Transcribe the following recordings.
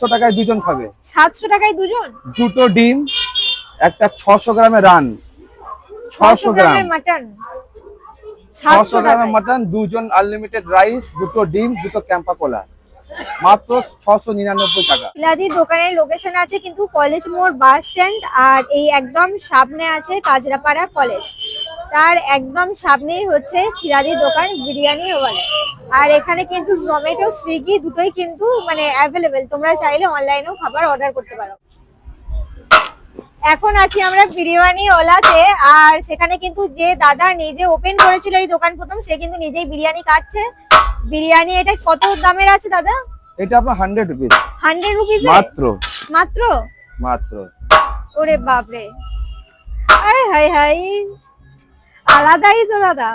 একশো টাকায় দুজন খাবে। সাতশো টাকায় দুজন? দুটো ডিম একটা ছশো গ্রামের রান। ছশো গ্রাম। মাটন? ছশো গ্রামের মাটন দুজন আনলিমিটেড রাইস দুটো ডিম দুটো ক্যাম্পা কোলা। মাত্র ছশো নিরানব্বই টাকা। ইলাদি দোকানের লোকেশন আছে কিন্তু কলেজ মোড় বাস স্ট্যান্ড আর এই একদম সামনে আছে কাজরাপাড়া কলেজ তার একদম সামনেই হচ্ছে সিরাদির দোকান বিরিয়ানি ওয়ালা। আর এখানে কিন্তু জোম্যাটো সুইগি দুটোই কিন্তু মানে অ্যাভেলেবেল তোমরা চাইলে অনলাইনেও খাবার অর্ডার করতে পারো। এখন আছি আমরা বিরিয়ানি ওলাতে আর সেখানে কিন্তু যে দাদা নিজে ওপেন করেছিল এই দোকান প্রথম সে কিন্তু নিজেই বিরিয়ানি কাটছে। বিরিয়ানি এটা কত দামের আছে দাদা? এটা আপনার হান্ড্রেড রুপিস হান্ড্রেড রুপিস মাত্র। মাত্র? মাত্র। ওরে বাপরে। আরে হাই হাই আলাদাই তো দাদা।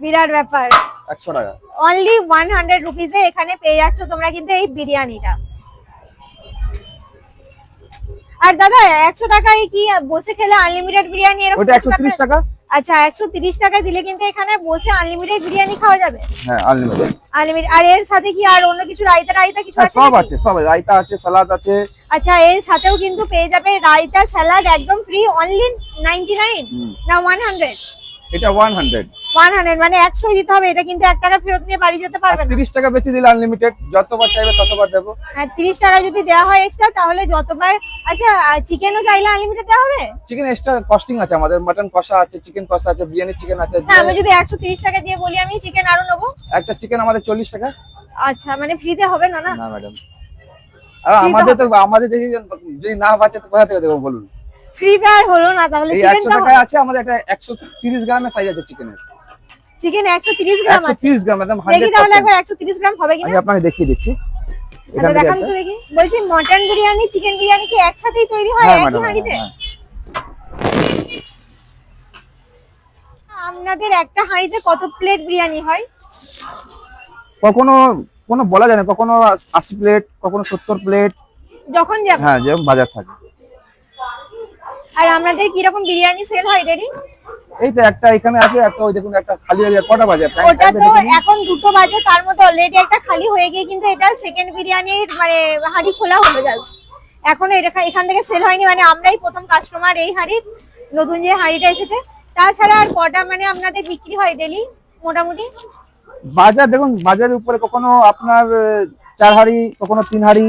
বিরাট ব্যাপার। একশো টাকা। অনলি ওয়ান হান্ড্রেড রুপিসে এখানে পেয়ে যাচ্ছ তোমরা কিন্তু এই বিরিয়ানিটা। আর দাদা একশো টাকায় কি বসে খেলে আনলিমিটেড বিরিয়ানি এরকম ওটা একশো তিরিশ? টাকা। আচ্ছা একশো তিরিশ টাকা দিলে কিন্তু এখানে বসে আনলিমিটেড বিরিয়ানি খাওয়া যাবে? হ্যাঁ আনলিমিটেড আনলিমিটেড আর এর সাথে কি আর অন্য কিছু রায়তা রায়তা কিছু হ্যাঁ আছে? সব আছে সব। রায়তা আছে সালাদ আছে। আচ্ছা এর সাথেও কিন্তু পেয়ে যাবে রায়তা স্যালাড একদম ফ্রি অনলি নাইনটি নাইন। না ওয়ান হান্ড্রেড এটা ওয়ান হান্ড্রেড ওয়ান হান্ড্রেড মানে একশো দিতে হবে এটা কিন্তু এক টাকা ফেরত নিয়ে বাড়ি যেতে পারবে না। তিরিশ টাকা বেশি দিলে আনলিমিটেড যতবার চাইবে ততবার দেবো। আর তিরিশ টাকা যদি দেওয়া হয় এক্সট্রা তাহলে যতবার আচ্ছা চিকেনও চাইলে আনলিমিটেড দেওয়া হবে? চিকেন এক্সট্রা কস্টিং আছে আমাদের মাটন কষা আছে চিকেন কষা আছে বিরিয়ানি চিকেন আছে। না আমি যদি একশো তিরিশ টাকা দিয়ে বলি আমি চিকেন আরও নেব। একটা চিকেন আমাদের চল্লিশ টাকা। আচ্ছা মানে ফ্রিতে হবে না না? না ম্যাডাম আর আমাদের তো আমাদের যদি না বাঁচে তো কোথা থেকে দেবো বলুন? ফ্রিতে আর হলো না তাহলে এই একশো চিকেনটা টাকায় আছে আমাদের একটা একশো তিরিশ গ্রামের সাইজ আছে চিকেনের চিকেন একশো তিরিশ গ্রাম একশো আছে তিরিশ গ্রাম একদম দেখি হান্ড্রেড তাহলে একবার একশো তিরিশ গ্রাম হবে আমি কিনা আপনাকে দেখিয়ে দিচ্ছি। আচ্ছা এখান দেখান তো দেখি। বলছি মটন বিরিয়ানি চিকেন বিরিয়ানি কি একসাথেই তৈরি হয়? হ্যাঁ একই হাঁড়িতে? আপনাদের একটা হাঁড়িতে কত প্লেট বিরিয়ানি হয়? কখনো কোনো বলা যায় না কখনো আশি প্লেট কখনো সত্তর প্লেট যখন যাব হ্যাঁ যেরকম বাজার থাকে। আর আপনাদের কি রকম বিরিয়ানি সেল হয় ডেলি এই তো একটা এখানে আছে একটা ওই দেখুন একটা খালি হয়ে কটা বাজে? ওটা তো এখন দুটো বাজে তার মধ্যে অলরেডি একটা খালি হয়ে গিয়ে কিন্তু এটা সেকেন্ড বিরিয়ানির মানে হাঁড়ি খোলা হলো জাস্ট এখনও এটা এখান থেকে সেল হয়নি মানে আমরাই প্রথম কাস্টমার এই হাঁড়ির নতুন যে হাঁড়িটা এসেছে। তাছাড়া আর কটা মানে আপনাদের বিক্রি হয় ডেলি মোটামুটি? বাজার দেখুন বাজারের উপরে কখনো আপনার চার হাড়ি কখনো তিন হাড়ি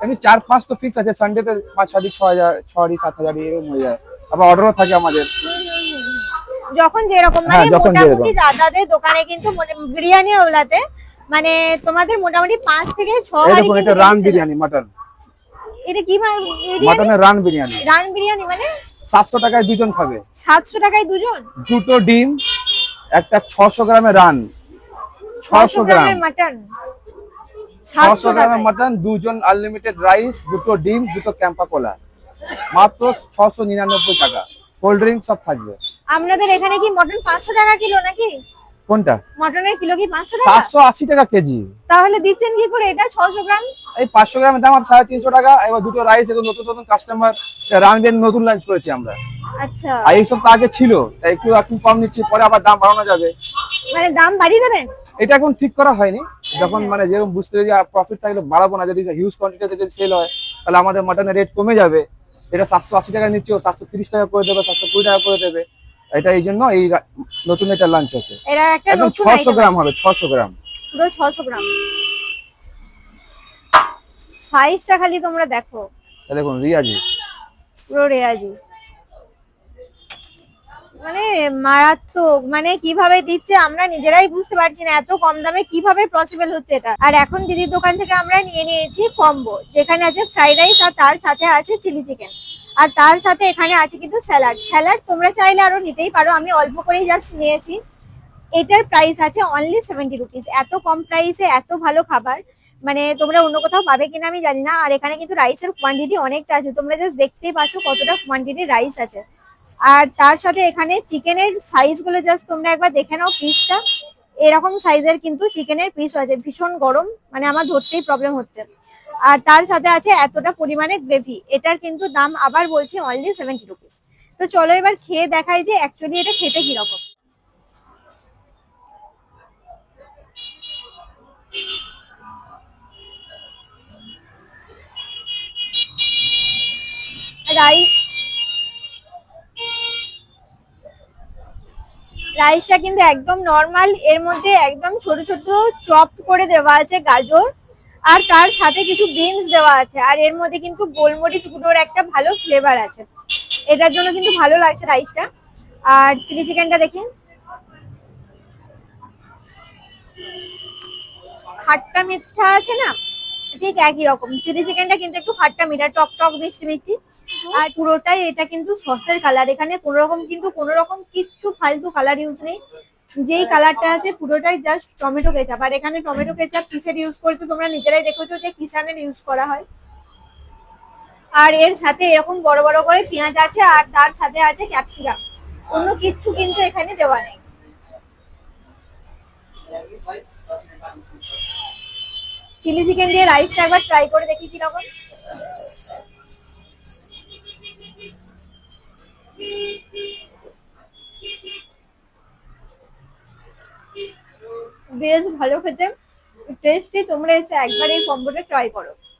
এমনি চার পাঁচ তো ফিক্স আছে সানডেতে পাঁচ হাড়ি ছ হাজার ছ হাড়ি সাত হাজার এরকম হয়ে যায়। আবার অর্ডারও থাকে আমাদের। যখন যেরকম মানে হ্যাঁ, মোটামুটি। দাদাদের দোকানে কিন্তু মোটা- বিরিয়ানি ওলাতে মানে তোমাদের মোটামুটি পাঁচ থেকে ছ কিন্তু এটা রান। বিরিয়ানি মাটন এটা কি মাটনের রান বিরিয়ানি। রান বিরিয়ানি মানে? সাতশো টাকায় দুজন খাবে। সাতশো টাকায় দুজন? দুটো ডিম একটা ছশো গ্রামের রান ছশো গ্রাম। মাটন ছশো গ্রামের মাটন দুজন আনলিমিটেড রাইস দুটো ডিম দুটো ক্যাম্পা কোলা। মাত্র ছশো নিরানব্বই টাকা। কোল্ড ড্রিঙ্ক সব থাকবে। আপনাদের এখানে কি মটন পাঁচশো টাকা কিলো নাকি? কোনটা? মটনের কিলো কি পাঁচশো টাকা? সাতশো আশি টাকা কেজি। তাহলে দিচ্ছেন কি করে? এটা ছশো গ্রাম? এই পাঁচশো গ্রামের দাম সাড়ে তিনশো টাকা। এবার দুটো রাইস এখন নতুন নতুন কাস্টমার রান বিরিয়ানি নতুন লাঞ্চ করেছি আমরা। আচ্ছা। আর এইসব তো আগে ছিল। তাই একটু একটু কম নিচ্ছি পরে আবার দাম বাড়ানো যাবে। মানে দাম বাড়িয়ে দেবেন? এটা এখন ঠিক করা হয়নি। যখন মানে যেরকম বুঝতে যদি প্রফিট থাকলে বাড়াবো না যদি হিউজ কোয়ান্টিটিতে যদি সেল হয় তাহলে আমাদের মাটনের রেট কমে যাবে। এটা সাতশো আশি টাকা নিচ্ছে সাতশো তিরিশ টাকা করে দেবে সাতশো কুড়ি টাকা করে দেবে। এটা এই জন্য এই নতুন এটা লাঞ্চ হচ্ছে একদম ছশো গ্রাম হবে ছশো গ্রাম। ছশো গ্রাম। সাইজটা খালি তোমরা দেখো। দেখুন রিয়াজি। পুরো রেয়াজি। মারাত্মক। মানে কীভাবে দিচ্ছে আমরা নিজেরাই বুঝতে পারছি না, এত কম দামে কীভাবে পসিবল হচ্ছে এটা? আর এখন দিদির দোকান থেকে আমরা নিয়ে নিয়েছি কম্বো যেখানে আছে ফ্রাইড রাইস আর তার সাথে আছে চিলি চিকেন আর তার সাথে এখানে আছে কিন্তু স্যালাড স্যালাড তোমরা চাইলে আরও নিতেই পারো, আমি অল্প করেই জাস্ট নিয়েছি। এটার প্রাইস আছে অনলি সেভেন্টি রুপিস এত কম প্রাইসে এত ভালো খাবার। মানে তোমরা অন্য কোথাও পাবে কিনা আমি জানি না। আর এখানে কিন্তু রাইসের কোয়ান্টিটি অনেকটা আছে। তোমরা জাস্ট দেখতেই পাচ্ছ কতটা কোয়ান্টিটি রাইস আছে। আর তার সাথে এখানে চিকেনের সাইজগুলো জাস্ট তোমরা একবার দেখে নাও পিসটা এরকম সাইজের কিন্তু চিকেনের পিস আছে ভীষণ গরম মানে আমার ধরতেই প্রবলেম হচ্ছে। আর তার সাথে আছে এতটা পরিমাণে গ্রেভি এটার কিন্তু দাম আবার বলছি অনলি সেভেন্টি রুপিস তো চলো এবার খেয়ে দেখাই যে অ্যাকচুয়ালি এটা খেতে কীরকম রাইস রাইসটা কিন্তু একদম নর্মাল এর মধ্যে একদম ছোট ছোট চপ করে দেওয়া আছে গাজর, আর তার সাথে কিছু বিনস দেওয়া আছে, আর এর মধ্যে কিন্তু গোলমরিচ গুঁড়োর একটা ভালো ফ্লেভার আছে। এটার জন্য কিন্তু ভালো লাগছে রাইসটা। আর চিলি চিকেনটা দেখি খাট্টা মিঠা আছে না? ঠিক একই রকম। চিলি চিকেনটা কিন্তু একটু খাট্টা মিঠা, টক টক মিষ্টি মিষ্টি। আর পুরোটাই এটা কিন্তু সসের কালার এখানে কোনো রকম কিন্তু কোনো রকম কিচ্ছু ফালতু কালার ইউজ নেই। যেই কালারটা আছে পুরোটাই জাস্ট টমেটো কেচাপ আর এখানে টমেটো কেচাপ কিসের ইউজ করছে তোমরা নিজেরাই দেখেছ যে কিষানের ইউজ করা হয়। আর এর সাথে এরকম বড় বড় করে পেঁয়াজ আছে আর তার সাথে আছে ক্যাপসিকাম অন্য কিচ্ছু কিন্তু এখানে দেওয়া নেই। চিলি চিকেন দিয়ে রাইসটা একবার ট্রাই করে দেখি কীরকম। বেশ ভালো খেতে টেস্টি তোমরা এসে একবার এই কম্বোটা ট্রাই করো।